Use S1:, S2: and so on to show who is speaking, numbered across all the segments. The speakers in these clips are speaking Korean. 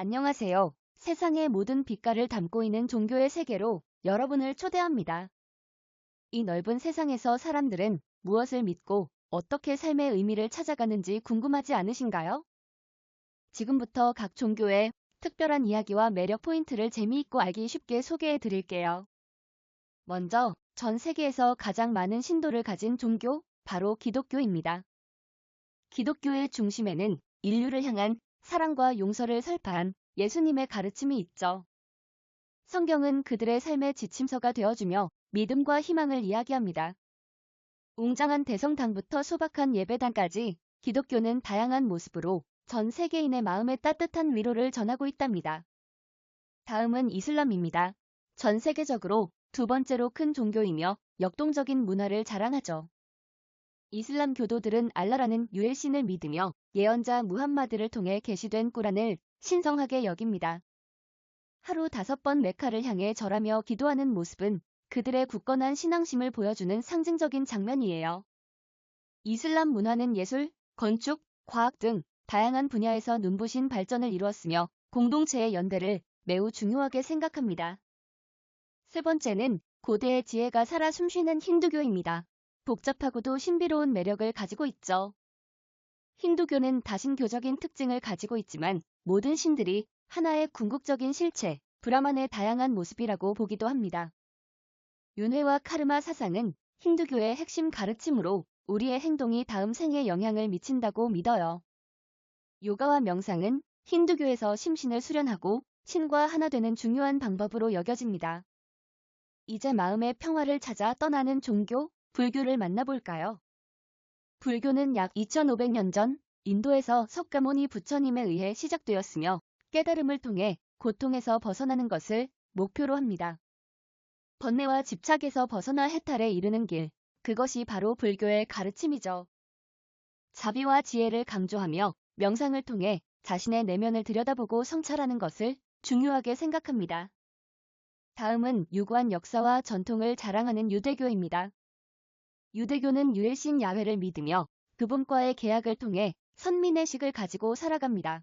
S1: 안녕하세요. 세상의 모든 빛깔을 담고 있는 종교의 세계로 여러분을 초대합니다. 이 넓은 세상에서 사람들은 무엇을 믿고 어떻게 삶의 의미를 찾아가는지 궁금하지 않으신가요? 지금부터 각 종교의 특별한 이야기와 매력 포인트를 재미있고 알기 쉽게 소개해 드릴게요. 먼저 전 세계에서 가장 많은 신도를 가진 종교, 바로 기독교입니다. 기독교의 중심에는 인류를 향한 사랑과 용서를 설파한 예수님의 가르침이 있죠. 성경은 그들의 삶의 지침서가 되어주며 믿음과 희망을 이야기합니다. 웅장한 대성당부터 소박한 예배당까지 기독교는 다양한 모습으로 전 세계인의 마음에 따뜻한 위로를 전하고 있답니다. 다음은 이슬람입니다. 전 세계적으로 두 번째로 큰 종교이며 역동적인 문화를 자랑하죠. 이슬람 교도들은 알라라는 유일신을 믿으며 예언자 무함마드를 통해 계시된 꾸란을 신성하게 여깁니다. 하루 다섯 번 메카를 향해 절하며 기도하는 모습은 그들의 굳건한 신앙심을 보여주는 상징적인 장면이에요. 이슬람 문화는 예술, 건축, 과학 등 다양한 분야에서 눈부신 발전을 이루었으며 공동체의 연대를 매우 중요하게 생각합니다. 세 번째는 고대의 지혜가 살아 숨쉬는 힌두교입니다. 복잡하고도 신비로운 매력을 가지고 있죠. 힌두교는 다신교적인 특징을 가지고 있지만 모든 신들이 하나의 궁극적인 실체, 브라만의 다양한 모습이라고 보기도 합니다. 윤회와 카르마 사상은 힌두교의 핵심 가르침으로 우리의 행동이 다음 생에 영향을 미친다고 믿어요. 요가와 명상은 힌두교에서 심신을 수련하고 신과 하나 되는 중요한 방법으로 여겨집니다. 이제 마음의 평화를 찾아 떠나는 종교, 불교를 만나볼까요? 불교는 약 2500년 전 인도에서 석가모니 부처님에 의해 시작되었으며 깨달음을 통해 고통에서 벗어나는 것을 목표로 합니다. 번뇌와 집착에서 벗어나 해탈에 이르는 길, 그것이 바로 불교의 가르침이죠. 자비와 지혜를 강조하며 명상을 통해 자신의 내면을 들여다보고 성찰하는 것을 중요하게 생각합니다. 다음은 유구한 역사와 전통을 자랑하는 유대교입니다. 유대교는 유일신 야훼를 믿으며 그분과의 계약을 통해 선민의 식을 가지고 살아갑니다.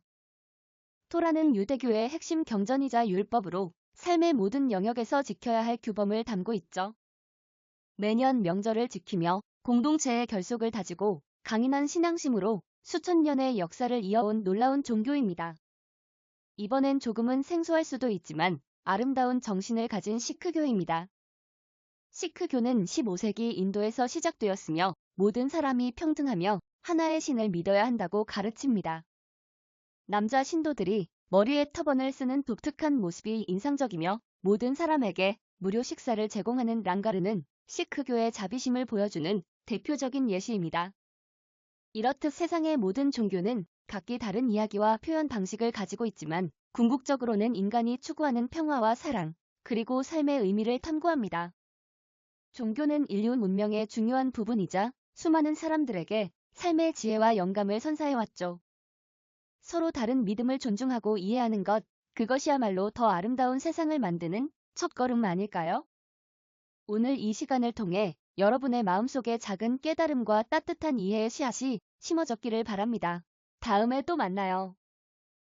S1: 토라는 유대교의 핵심 경전이자 율법으로 삶의 모든 영역에서 지켜야 할 규범을 담고 있죠. 매년 명절을 지키며 공동체의 결속을 다지고 강인한 신앙심으로 수천 년의 역사를 이어온 놀라운 종교입니다. 이번엔 조금은 생소할 수도 있지만 아름다운 정신을 가진 시크교입니다. 시크교는 15세기 인도에서 시작되었으며 모든 사람이 평등하며 하나의 신을 믿어야 한다고 가르칩니다. 남자 신도들이 머리에 터번을 쓰는 독특한 모습이 인상적이며 모든 사람에게 무료 식사를 제공하는 랑가르는 시크교의 자비심을 보여주는 대표적인 예시입니다. 이렇듯 세상의 모든 종교는 각기 다른 이야기와 표현 방식을 가지고 있지만 궁극적으로는 인간이 추구하는 평화와 사랑, 그리고 삶의 의미를 탐구합니다. 종교는 인류 문명의 중요한 부분이자 수많은 사람들에게 삶의 지혜와 영감을 선사해왔죠. 서로 다른 믿음을 존중하고 이해하는 것, 그것이야말로 더 아름다운 세상을 만드는 첫걸음 아닐까요? 오늘 이 시간을 통해 여러분의 마음속에 작은 깨달음과 따뜻한 이해의 씨앗이 심어졌기를 바랍니다. 다음에 또 만나요.